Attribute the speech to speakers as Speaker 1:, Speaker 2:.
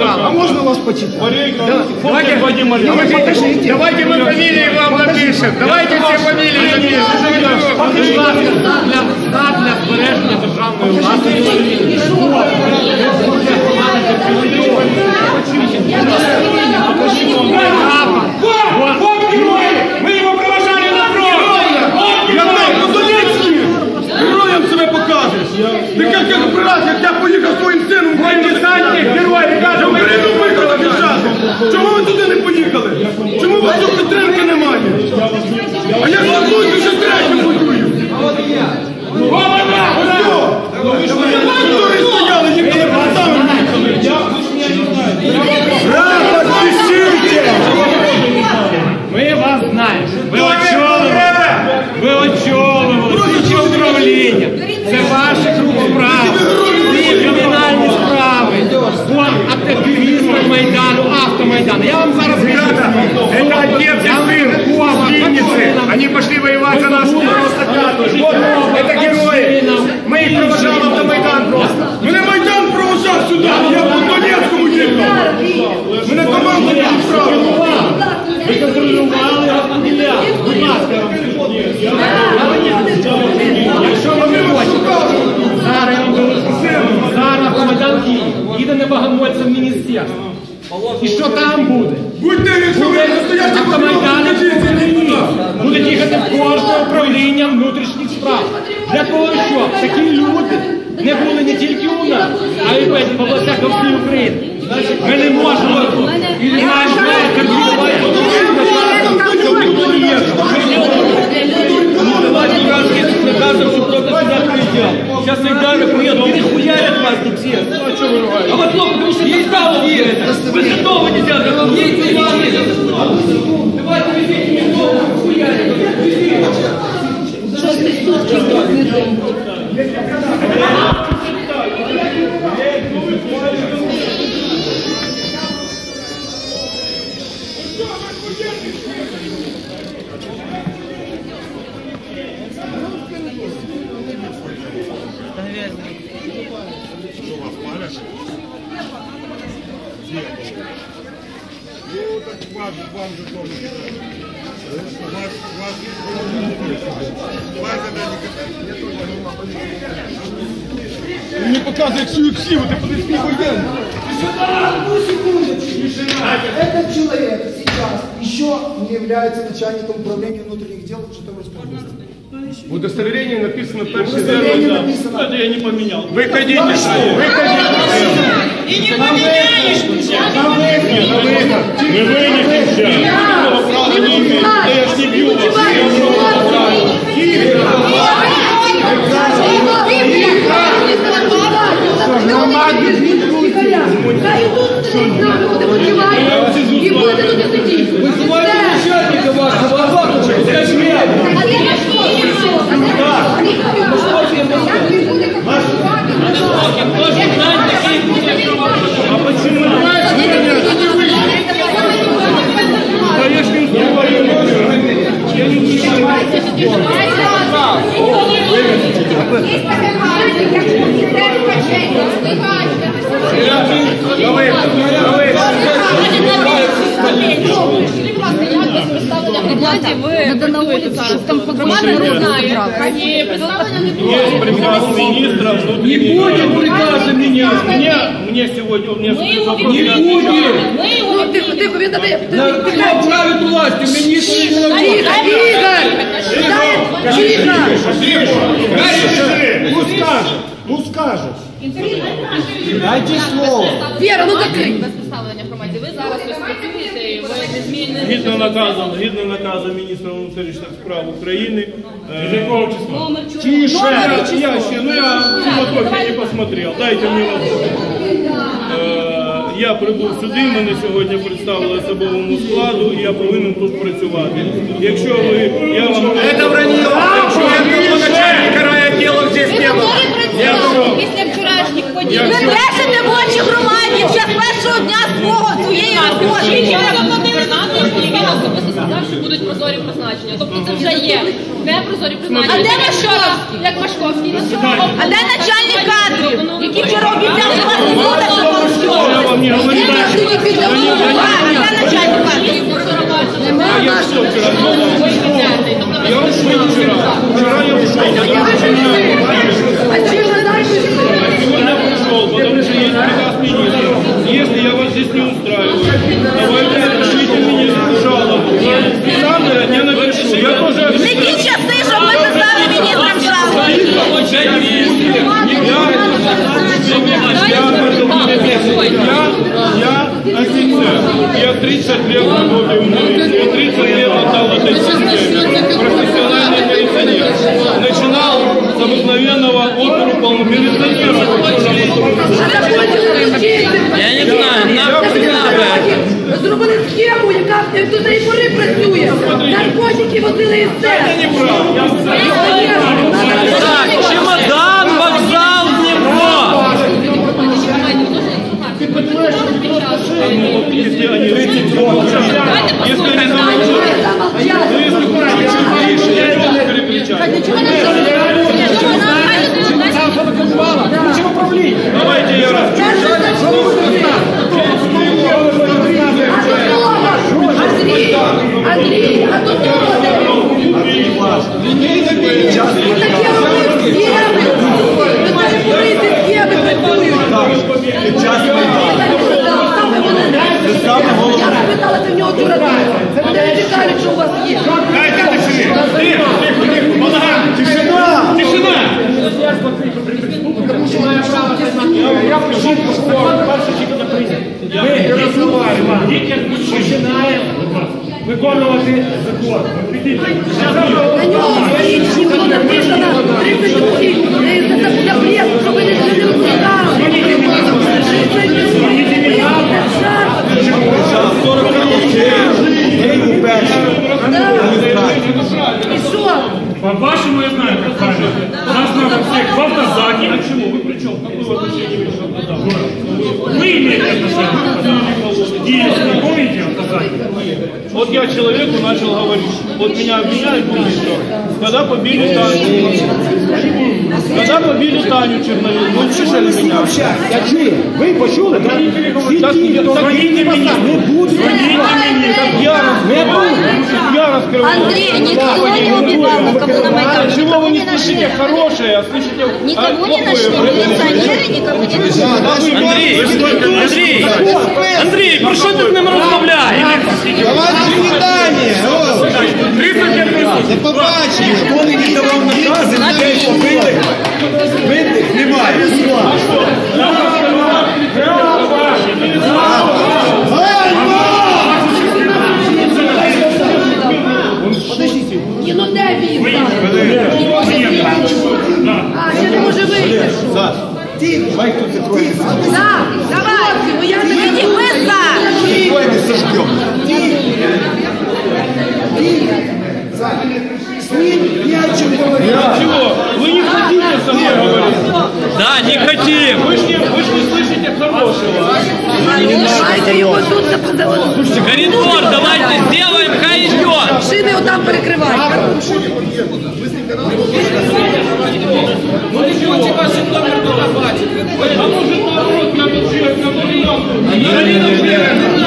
Speaker 1: А можно вас почитать?
Speaker 2: Давайте, давайте, давайте мы фамилии вам напишем. Давайте все фамилии напишем.
Speaker 3: Для збереження державної власності.
Speaker 1: У тут підтримки немає? А я служу, що третю воюю. Голова! що.
Speaker 2: Просто Вот, Это герои. Мы их провожали в Майдан просто.
Speaker 1: Мене Майдан провожав сюди, я по Донецькому їхав. Мене команда не відправила.
Speaker 3: Ви контролювали розподіляли. Будь ласка. Якщо ви не хочете, зараз Майдан Київ їде на Богомольця в міністерство. І що там буде?
Speaker 1: Будьте,
Speaker 3: Буде
Speaker 1: настоящий
Speaker 3: автомайдани будуть їхати в кожне управління внутрішніх справ. Для того, щоб такі люди не були не тільки у нас, а й в областях по всій Україні. Ми не можемо і наш контролювати
Speaker 4: наказом, что кто-то сюда приезжал. Сейчас Айдары приедут, перехуярят вас тут все. Ну, а что вы ругаете? А вот плохо, потому что есть право верить. Вы же дома не Ну, так вам, вам же тоже.
Speaker 1: Мені всю як ты подожди, от я подивись, мій воєнний.
Speaker 5: Этот человек сейчас еще не является начальником управления внутренних дел Житомирской области.
Speaker 2: В удостоверении написано перший
Speaker 5: Удостоверение написано.
Speaker 4: Это я не поменял.
Speaker 2: Выходите, выходите.
Speaker 6: И не поменяешь.
Speaker 5: На выход.
Speaker 2: На выход. Мы выйдем сейчас.
Speaker 4: Не имею. Да я ж не бью вас.
Speaker 6: І будете туди сидіти.
Speaker 4: Вызывайте начальника вашего, Авакова, скажи.
Speaker 2: А почему? Да я ж не узнаю. Я не узнаю. На выход. На выход.
Speaker 6: Знаете, вы на улице, чтобы там команда не знает. И представлено не будет.
Speaker 4: Есть приказ министра внутренних Не будет приказа министра. Мне, мне сегодня, мне
Speaker 6: Мы его
Speaker 4: вопрос
Speaker 6: не
Speaker 4: не
Speaker 6: будем.
Speaker 4: отвечали.
Speaker 6: Мы его не
Speaker 7: Тихо, тихо, він дає.
Speaker 4: Кто правит властью? Министр или
Speaker 7: Тихо, Ігор!
Speaker 2: Ну скажешь. Ну.
Speaker 5: Дайте слово.
Speaker 7: Віра, ну закрий.
Speaker 6: без представлення громаді. Ви зараз ось працюєте, і ви не змінені.
Speaker 4: Згідно наказом, згідно наказу міністра внутрішніх справ України. З якого числа?
Speaker 6: Номер чого?
Speaker 4: Я, я ще, ну я фотографии не посмотрел. Дайте мне возможность. Е, Я прибув сюди, мене сьогодні представили особовому складу, і я повинен тут працювати. Якщо ви, я вам
Speaker 2: Это вранье. Якщо я начальника райотдела здесь не было
Speaker 6: після вчорашніх подій.
Speaker 7: Ви брешете в очі громаді вже з першого дня свого своєї роботи.
Speaker 6: Що будуть прозорі призначення. Тобто це вже є. Де прозорі призначення?
Speaker 7: А де
Speaker 6: Машков? Як Машковський?
Speaker 7: Ну, а де начальник кадрів, ну, ну, які вчора обіцяли вас не буде?
Speaker 1: Де начальник кадрів? Немає нашого С обыкновенного оперу милиционера.
Speaker 4: Я не знаю, нам не знаю.
Speaker 8: Зробили схему, яка до цієї пори працює. Наркотики возили і все.
Speaker 4: Так, чемодан, вокзал, Дніпро.
Speaker 1: Если они 30 год. Если они замолчат, ну если хочешь чуть тише, я не буду перекричать. Давайте я расскажу.
Speaker 8: Андрій, Андрій, а тут хто де? Такі робить схеми. До цієї пори ці схеми працюють. Саме вони. Я запиталася в нього вчора. Вони не цікавлять, що у вас є.
Speaker 3: Дайте тишини. Тихо, тихо, тихо. Балаган. Тишина. Тишина. Я прошу перше читання прийняти. Ми розмовляємо. Тільки починаємо виконувати закон.
Speaker 8: На нього в було написано 32-й за за запрет, ви не не випускали. 32-й. Це жарт. Да. І що?
Speaker 3: По-вашему, я знаю, как правильно.
Speaker 1: Вот я человеку начал говорить, вот меня обвиняют, думают, что когда побили Таню, когда побили Таню Черновик, вы слышали меня?
Speaker 3: Ви почули? Так,
Speaker 1: Так, я- так,
Speaker 3: Звоните мені.
Speaker 1: Звоните мне, так я раскрываю, я раскрываю.
Speaker 7: Андрей, никого не убивал, никого
Speaker 1: слышите хорошее, а слышите а,
Speaker 7: Никого не
Speaker 1: плохое?
Speaker 7: нашли. Милиционеры никого не нашли.
Speaker 4: Андрій, Андрій, Андрій, про що ти з ним розмовляєш?
Speaker 9: До побачення. Хто не віддавав накази, людей побили. Ти, давай тут закроє.
Speaker 8: Так, давай, бо я не
Speaker 7: Иди, мы за.
Speaker 9: Давай не зажгем.
Speaker 10: С ним не о чем говорить.
Speaker 1: Чего? Вы не хотите со мной говорить?
Speaker 4: Да, не хотим.
Speaker 1: Вы ж не, вы ж не слышите хорошего.
Speaker 8: Давайте його тут за-
Speaker 4: Коридор, давайте сделаем, хай идет.
Speaker 8: Шини отам перекривай.
Speaker 1: А может народ надо на надо